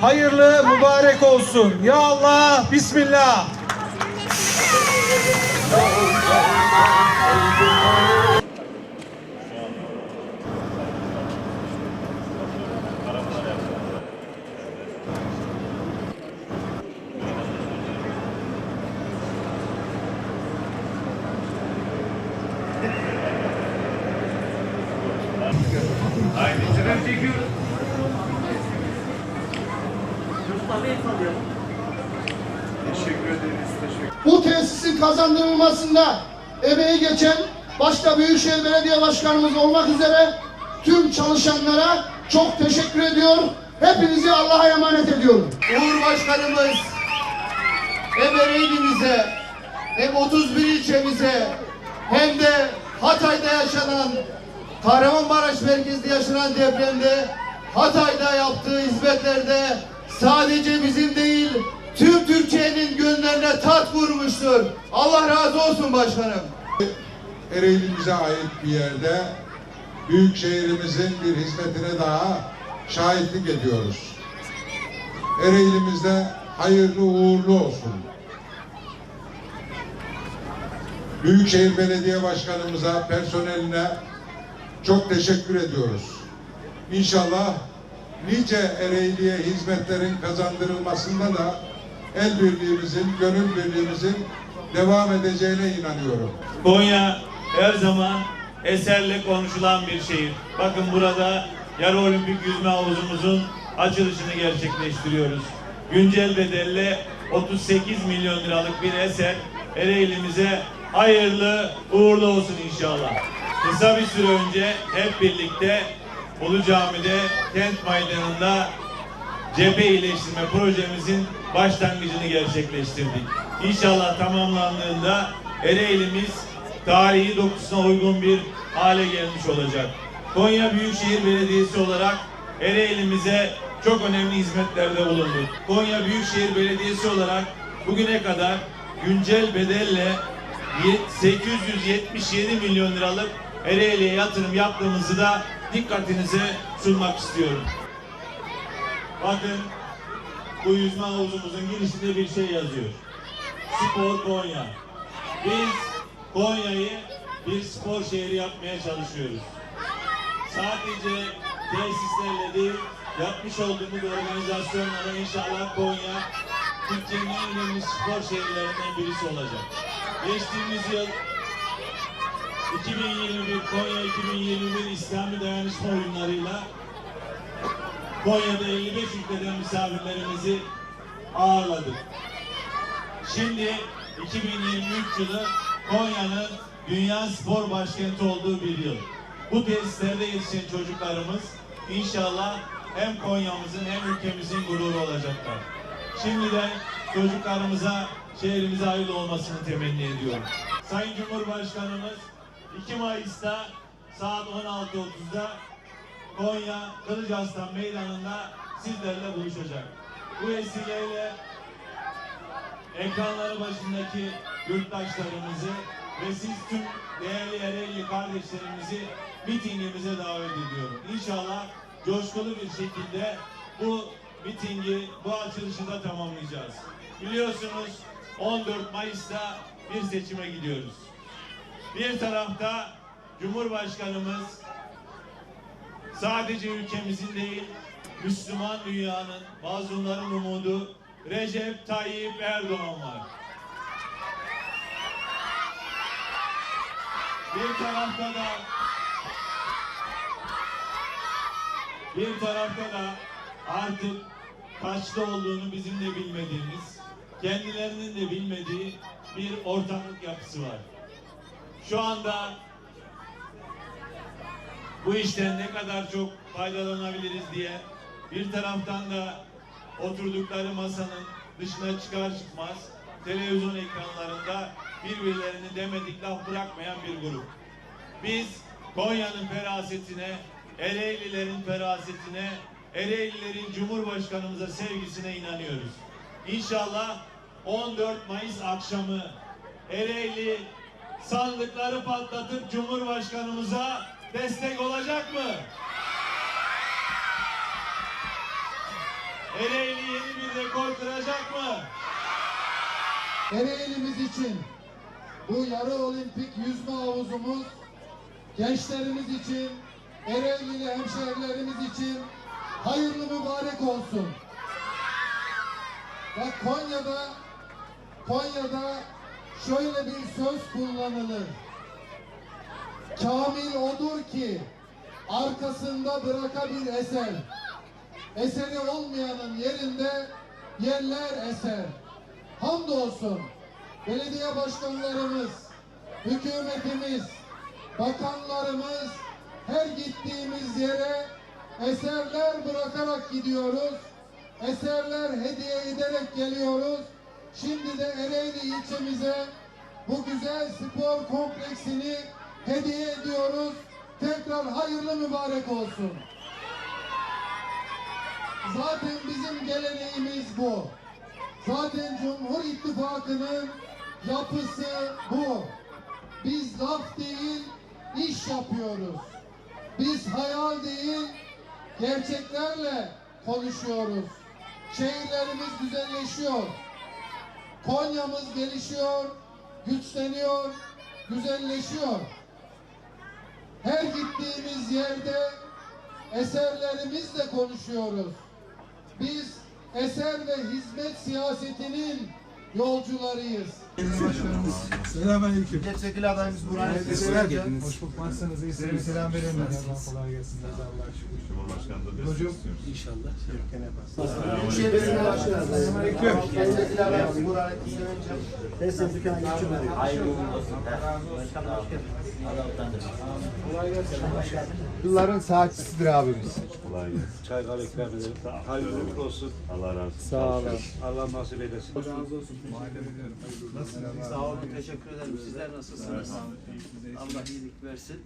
hayırlı mübarek olsun. Ya Allah, Bismillah. Bu tesisin kazandırılmasında emeği geçen başta Büyükşehir Belediye Başkanımız olmak üzere tüm çalışanlara çok teşekkür ediyor. Hepinizi Allah'a emanet ediyorum. Uğur Başkanımız hem Ereğli'mize hem 31 ilçemize hem de Hatay'da yaşanan Kahramanmaraş merkezde yaşanan depremde Hatay'da yaptığı hizmetlerde sadece bizim değil tüm Türkiye'nin gönüllerine tat vurmuştur. Allah razı olsun başkanım. Ereğli'mize ait bir yerde büyük şehrimizin bir hizmetine daha şahitlik ediyoruz. Ereğli'mizde hayırlı uğurlu olsun. Büyükşehir Belediye Başkanımıza, personeline çok teşekkür ediyoruz. İnşallah nice Ereğli'ye hizmetlerin kazandırılmasında da el birliğimizin, gönül birliğimizin devam edeceğine inanıyorum. Konya her zaman eserle konuşulan bir şehir. Bakın burada yarı olimpik yüzme havuzumuzun açılışını gerçekleştiriyoruz. Güncel bedelle 38 milyon liralık bir eser Ereğli'mize hayırlı uğurlu olsun inşallah. Kısa bir süre önce hep birlikte Ulu Cami'de kent meydanında cephe iyileştirme projemizin başlangıcını gerçekleştirdik. İnşallah tamamlandığında Ereğli'miz tarihi dokusuna uygun bir hale gelmiş olacak. Konya Büyükşehir Belediyesi olarak Ereğli'mize çok önemli hizmetlerde bulunduk. Konya Büyükşehir Belediyesi olarak bugüne kadar güncel bedelle 877 milyon liralık Ereğli'ye yatırım yaptığımızı da dikkatinize sunmak istiyorum. Bakın bu yüzme havuzumuzun girişinde bir şey yazıyor. Spor Konya. Biz Konya'yı bir spor şehri yapmaya çalışıyoruz. Sadece tesislerle değil, yapmış olduğumuz organizasyonlara inşallah Konya Türkiye'nin en önemli spor şehirlerinden birisi olacak. Geçtiğimiz yıl 2021 Konya 2021 İslami Dayanışma Oyunları'yla Konya'da 55 ülkeden misafirlerimizi ağırladık. Şimdi 2023 yılı Konya'nın Dünya Spor Başkenti olduğu bir yıl. Bu tesislerde yetişen çocuklarımız inşallah hem Konya'mızın hem ülkemizin gururu olacaklar. Şimdiden çocuklarımıza şehrimize hayırlı olmasını temenni ediyorum. Sayın Cumhurbaşkanımız 2 Mayıs'ta saat 16.30'da Konya Kılıçarslan Meydanı'nda sizlerle buluşacak. Bu vesileyle ekranları başındaki yurttaşlarımızı ve siz tüm değerli Ereğli kardeşlerimizi mitingimize davet ediyorum. İnşallah coşkulu bir şekilde bu mitingi, bu açılışı da tamamlayacağız. Biliyorsunuz 14 Mayıs'ta bir seçime gidiyoruz. Bir tarafta Cumhurbaşkanımız sadece ülkemizin değil, Müslüman dünyanın, mazlumların umudu Recep Tayyip Erdoğan var. Bir tarafta da bir tarafta da artık kaçta olduğunu bizim de bilmediğimiz, kendilerinin de bilmediği bir ortaklık yapısı var. Şu anda bu işten ne kadar çok faydalanabiliriz diye bir taraftan da oturdukları masanın dışına çıkar çıkmaz televizyon ekranlarında birbirlerini demedik laf bırakmayan bir grup. Biz Konya'nın ferasetine, Ereğlilerin ferasetine, Ereğlilerin Cumhurbaşkanımıza sevgisine inanıyoruz. İnşallah 14 Mayıs akşamı Ereğli sandıkları patlatıp Cumhurbaşkanımıza destek olacak mı? Ereğli yeni bir rekor kıracak mı? Ereğlimiz için bu yarı olimpik yüzme havuzumuz gençlerimiz için, Ereğlili hemşehrilerimiz için hayırlı mübarek olsun. Bak Konya'da Konya'da şöyle bir söz kullanılır. Kamil odur ki arkasında bıraka bir eser. Eseri olmayanın yerinde yerler eser. Hamdolsun belediye başkanlarımız, hükümetimiz, bakanlarımız her gittiğimiz yere eserler bırakarak gidiyoruz. Eserler hediye ederek geliyoruz. Şimdi de Ereğli ilçemize bu güzel spor kompleksini hediye ediyoruz. Tekrar hayırlı mübarek olsun. Zaten bizim geleneğimiz bu. Zaten Cumhur İttifakı'nın yapısı bu. Biz laf değil, iş yapıyoruz. Biz hayal değil, gerçeklerle konuşuyoruz. Şehirlerimiz güzelleşiyor. Konya'mız gelişiyor, güçleniyor, güzelleşiyor. Her gittiğimiz yerde eserlerimizle konuşuyoruz. Biz eser ve hizmet siyasetinin yolcularıyız. Selamünaleyküm. Milletvekili adayımız Burhan Hoş bulduk. Nasılsınız? İyisiniz? Selam verin. Kolay gelsin. Allah'a şükür. Hocam. Büyükşehir Belediye Başkanı. Milletvekili adayımız Burhan Sevinç'im. Yılların saatçisidir abimiz. Çay kahve ikram edelim. Hayırlı olsun. Allah razı olsun. Sağ olun. Allah nasip eylesin. Sağ olun, teşekkür ederim. Sizler nasılsınız? Allah iyilik versin.